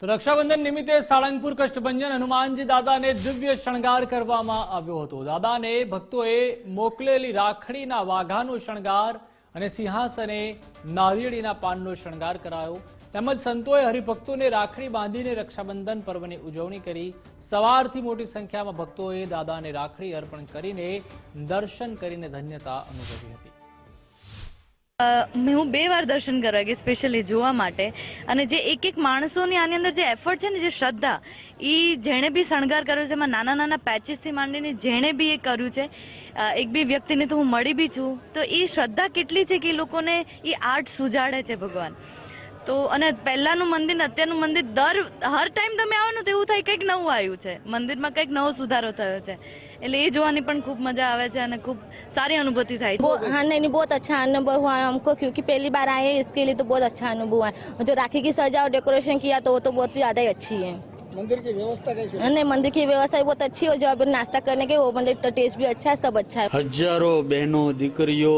તો રક્ષાબંધન નિમિત્તે સાળંગપુર કષ્ટભંજન હનુમાનજી દાદાને દિવ્ય શણગાર કરવામાં આવ્યો હતો. દાદાને ભક્તોએ મોકલેલી રાખડીના વાઘાનો શણગાર અને સિંહાસને નારિયેળીના પાનનો શણગાર કરાયો. તેમજ સંતોએ હરિભક્તોને રાખડી બાંધીને રક્ષાબંધન પર્વની ઉજવણી કરી. સવારથી મોટી સંખ્યામાં ભક્તોએ દાદાને રાખડી અર્પણ કરીને દર્શન કરીને ધન્યતા અનુભવી હતી. હું બે વાર દર્શન કરવા ગઈ સ્પેશિયલી જોવા માટે. અને જે એક એક માણસોની આની અંદર જે એફર્ટ છે ને, જે શ્રદ્ધા એ જેણે બી શણગાર કર્યો છે, એમાં નાના નાના પેચીસથી માંડીને જેણે બી એ કર્યું છે એક બી વ્યક્તિને તો હું મળી બી છું. તો એ શ્રદ્ધા કેટલી છે કે એ લોકોને એ આર્ટ સુજાડે છે ભગવાન. તો અને પહેલાંનું મંદિર ને અત્યારનું મંદિર દર હર ટાઈમ તમે આવો ને તો એવું થાય કંઈક નવું આવ્યું છે મંદિરમાં કંઈક નવો સુધારો થયો છે એટલે એ જોવાની પણ ખૂબ મજા આવે છે અને ખૂબ સારી અનુભૂતિ થાય છે वो हाँ नहीं नहीं बहुत अच्छा अनुभव हुआ है हमको क्योंकि पहली बार आए हैं इसके लिए तो बहुत अच्छा अनुभव हुआ है और जो राखी की सजा और डेकोरेशन किया तो वो तो बहुत ही ज़्यादा ही अच्छी है मंदिर की व्यवस्था कैसी है? नहीं मंदिर की व्यवस्था भी बहुत अच्छी है और जो अभी नाश्ता करने के वो मंदिर का टेस्ट भी अच्छा है सब अच्छा है હજારો બહેનો દીકરીઓ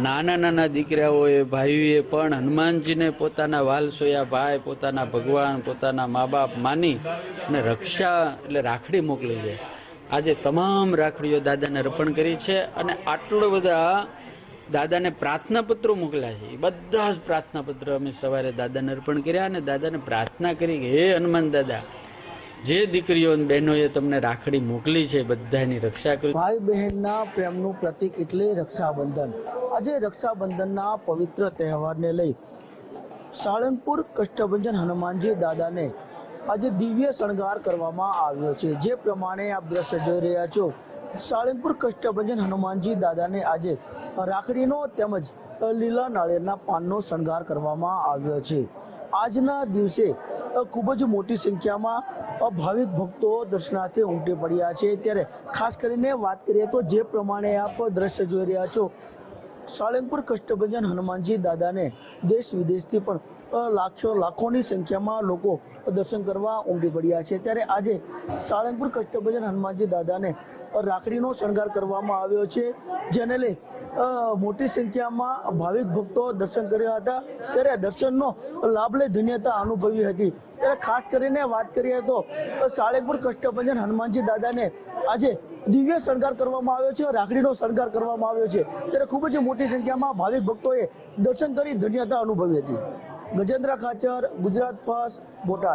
નાના નાના દીકરાઓએ ભાઈઓએ પણ હનુમાનજીને પોતાના વાલસોયા ભાઈ પોતાના ભગવાન પોતાના મા બાપ માની અને રક્ષા એટલે રાખડી મોકલી છે આજે તમામ રાખડીઓ દાદાને અર્પણ કરી છે અને આટલો બધા દાદાને પ્રાર્થના પત્રો મોકલ્યા છે. બધા જ પ્રાર્થના પત્ર અમે સવારે દાદાને અર્પણ કર્યા અને દાદાને પ્રાર્થના કરી કે, હે હનુમાન દાદા, જે દીકરીઓ બહેનોએ તમને રાખડી મોકલી છે, બધાની રક્ષા કરી. ભાઈ બહેનના પ્રેમનું પ્રતીક એટલે રક્ષાબંધન. આજે રક્ષાબંધનના પવિત્ર તહેવારને લઈ સાળંગપુર કષ્ટભંજન હનુમાનજી દાદાને આજે દિવ્ય શણગાર કરવામાં આવ્યો છે. જે પ્રમાણે આપ દ્રશ્ય જોઈ રહ્યા છો સાળંગપુર કષ્ટભંજન હનુમાનજી દાદાને આજે રાખડીનો તેમજ લીલા નાળિયેરના પાનનો શણગાર કરવામાં આવ્યો છે. આજના દિવસે ખૂબ જ મોટી સંખ્યામાં ભાવિક ભક્તો દર્શનાર્થે ઉમટી પડ્યા છે. ત્યારે ખાસ કરીને વાત કરીએ તો જે પ્રમાણે આપ દ્રશ્ય જોઈ રહ્યા છો, સાળંગપુર કષ્ટભંજન હનુમાનજી દાદાને દેશ વિદેશથી પણ લાખો લાખોની સંખ્યામાં લોકો દર્શન કરવા ઉમટી પડ્યા છે. ત્યારે આજે સાળંગપુર કષ્ટભજન હનુમાનજી દાદાને રાખડીનો શણગાર કરવામાં આવ્યો છે, જેને લઈ મોટી સંખ્યામાં ભાવિક ભક્તો દર્શન કર્યા હતા. ત્યારે દર્શનનો લાભ લઈ ધન્યતા અનુભવી હતી. ત્યારે ખાસ કરીને વાત કરીએ તો સાળેપુર કષ્ટભજન હનુમાનજી દાદાને આજે દિવ્ય શણગાર કરવામાં આવ્યો છે, રાખડીનો શણગાર કરવામાં આવ્યો છે. ત્યારે ખૂબ જ મોટી સંખ્યામાં ભાવિક ભક્તોએ દર્શન કરી ધન્યતા અનુભવી હતી. ગજેન્દ્ર ખાચર ગુજરાત ફર્સ્ટ બોટાદ.